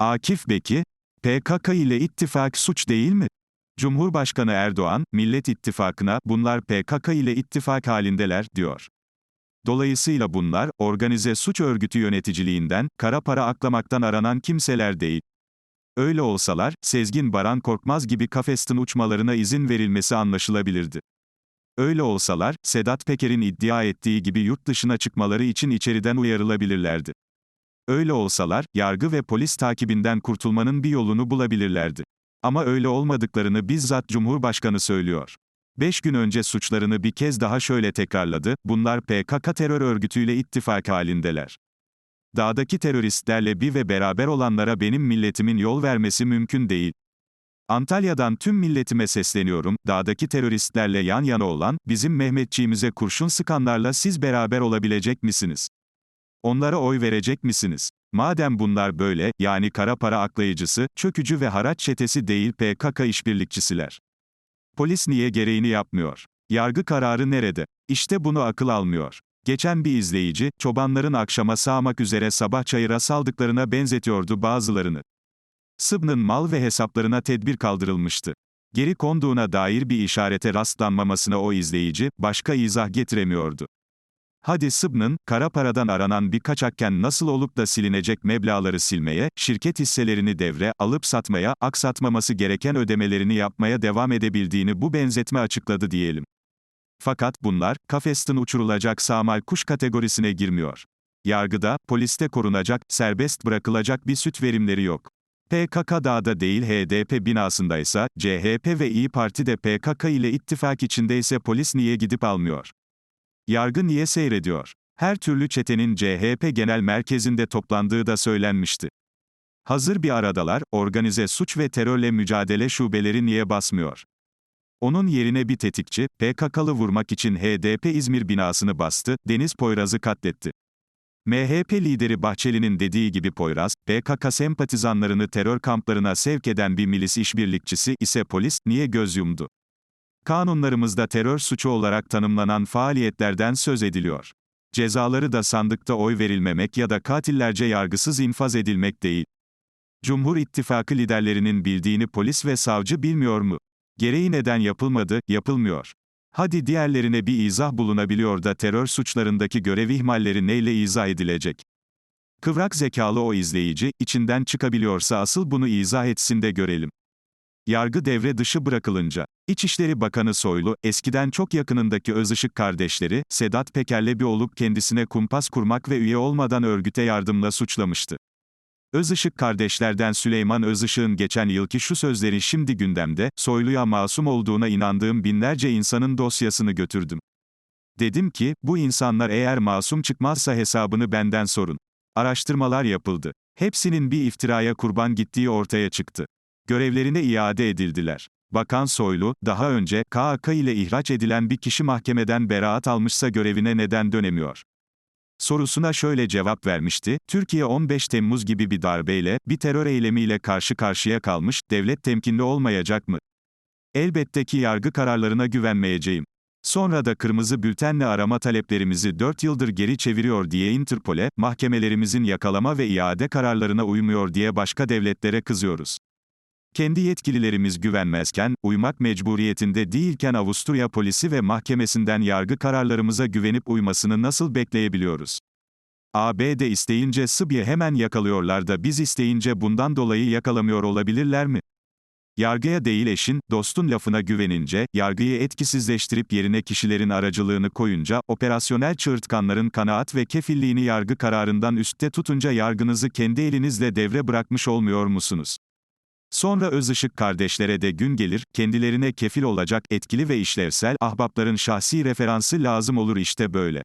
Akif Beki, PKK ile ittifak suç değil mi? Cumhurbaşkanı Erdoğan, Millet İttifakı'na bunlar PKK ile ittifak halindeler, diyor. Dolayısıyla bunlar, organize suç örgütü yöneticiliğinden, kara para aklamaktan aranan kimseler değil. Öyle olsalar, Sezgin Baran Korkmaz gibi kafesten uçmalarına izin verilmesi anlaşılabilirdi. Öyle olsalar, Sedat Peker'in iddia ettiği gibi yurt dışına çıkmaları için içeriden uyarılabilirlerdi. Öyle olsalar, yargı ve polis takibinden kurtulmanın bir yolunu bulabilirlerdi. Ama öyle olmadıklarını bizzat Cumhurbaşkanı söylüyor. Beş gün önce suçlarını bir kez daha şöyle tekrarladı, bunlar PKK terör örgütüyle ittifak halindeler. Dağdaki teröristlerle bir ve beraber olanlara benim milletimin yol vermesi mümkün değil. Antalya'dan tüm milletime sesleniyorum, dağdaki teröristlerle yan yana olan, bizim Mehmetçiğimize kurşun sıkanlarla siz beraber olabilecek misiniz? Onlara oy verecek misiniz? Madem bunlar böyle, yani kara para aklayıcısı, çökücü ve haraç çetesi değil PKK işbirlikçisiler. Polis niye gereğini yapmıyor? Yargı kararı nerede? İşte bunu akıl almıyor. Geçen bir izleyici, çobanların akşama sağmak üzere sabah çayıra saldıklarına benzetiyordu bazılarını. Sıbn'ın mal ve hesaplarına tedbir kaldırılmıştı. Geri konduğuna dair bir işarete rastlanmamasına o izleyici, başka izah getiremiyordu. Hadi Sıbn'ın, kara paradan aranan bir kaçakken nasıl olup da silinecek meblağları silmeye, şirket hisselerini devre, alıp satmaya, aksatmaması gereken ödemelerini yapmaya devam edebildiğini bu benzetme açıkladı diyelim. Fakat bunlar, kafesten uçurulacak sağmal kuş kategorisine girmiyor. Yargıda, poliste korunacak, serbest bırakılacak bir süt verimleri yok. PKK dağda değil HDP binasındaysa, CHP ve İyi Parti de PKK ile ittifak içindeyse polis niye gidip almıyor? Yargı niye seyrediyor? Her türlü çetenin CHP Genel Merkezi'nde toplandığı da söylenmişti. Hazır bir aradalar, organize suç ve terörle mücadele şubeleri niye basmıyor? Onun yerine bir tetikçi, PKK'lı vurmak için HDP İzmir binasını bastı, Deniz Poyraz'ı katletti. MHP lideri Bahçeli'nin dediği gibi Poyraz, PKK sempatizanlarını terör kamplarına sevk eden bir milis işbirlikçisi ise polis, niye göz yumdu? Kanunlarımızda terör suçu olarak tanımlanan faaliyetlerden söz ediliyor. Cezaları da sandıkta oy verilmemek ya da katillerce yargısız infaz edilmek değil. Cumhur İttifakı liderlerinin bildiğini polis ve savcı bilmiyor mu? Gereği neden yapılmadı, yapılmıyor. Hadi diğerlerine bir izah bulunabiliyor da terör suçlarındaki görev ihmalleri neyle izah edilecek? Kıvrak zekalı o izleyici, içinden çıkabiliyorsa asıl bunu izah etsin de görelim. Yargı devre dışı bırakılınca, İçişleri Bakanı Soylu, eskiden çok yakınındaki Özışık kardeşleri, Sedat Peker'le bir olup kendisine kumpas kurmak ve üye olmadan örgüte yardımla suçlamıştı. Özışık kardeşlerden Süleyman Özışık'ın geçen yılki şu sözleri şimdi gündemde, Soylu'ya masum olduğuna inandığım binlerce insanın dosyasını götürdüm. Dedim ki, bu insanlar eğer masum çıkmazsa hesabını benden sorun. Araştırmalar yapıldı. Hepsinin bir iftiraya kurban gittiği ortaya çıktı. Görevlerine iade edildiler. Bakan Soylu, daha önce, KAK ile ihraç edilen bir kişi mahkemeden beraat almışsa görevine neden dönemiyor? Sorusuna şöyle cevap vermişti, Türkiye 15 Temmuz gibi bir darbeyle, bir terör eylemiyle karşı karşıya kalmış, devlet temkinli olmayacak mı? Elbette ki yargı kararlarına güvenmeyeceğim. Sonra da kırmızı bültenle arama taleplerimizi 4 yıldır geri çeviriyor diye Interpol'e, mahkemelerimizin yakalama ve iade kararlarına uymuyor diye başka devletlere kızıyoruz. Kendi yetkililerimiz güvenmezken, uymak mecburiyetinde değilken Avusturya polisi ve mahkemesinden yargı kararlarımıza güvenip uymasını nasıl bekleyebiliyoruz? ABD isteyince Sıbye hemen yakalıyorlar da biz isteyince bundan dolayı yakalamıyor olabilirler mi? Yargıya değil eşin, dostun lafına güvenince, yargıyı etkisizleştirip yerine kişilerin aracılığını koyunca, operasyonel çığırtkanların kanaat ve kefilliğini yargı kararından üstte tutunca yargınızı kendi elinizle devre bırakmış olmuyor musunuz? Sonra Özışık kardeşlere de gün gelir, kendilerine kefil olacak etkili ve işlevsel ahbapların şahsi referansı lazım olur işte böyle.